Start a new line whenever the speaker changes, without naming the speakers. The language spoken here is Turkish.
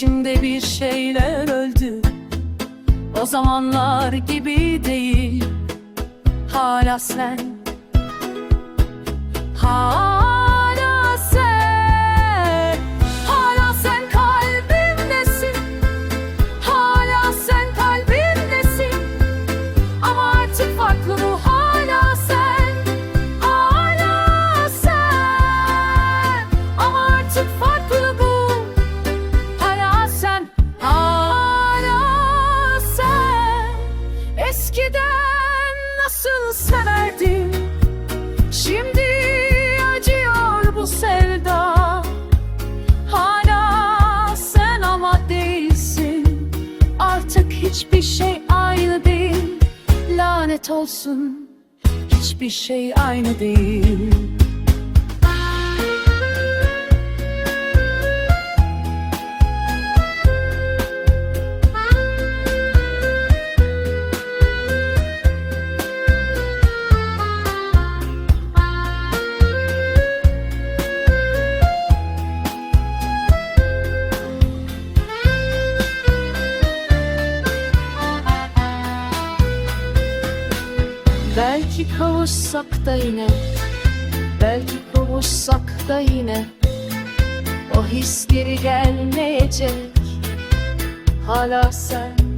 İçimde bir şeyler öldü. O zamanlar gibi değil. Hala sen. Hala Eskiden nasıl severdim? Şimdi acıyor bu sevda. Hala sen ama değilsin. Artık hiçbir şey aynı değil. Lanet olsun Hiçbir şey aynı değil Belki kavuşsak da yine Belki kavuşsak da yine O his geri gelmeyecek. Hala sen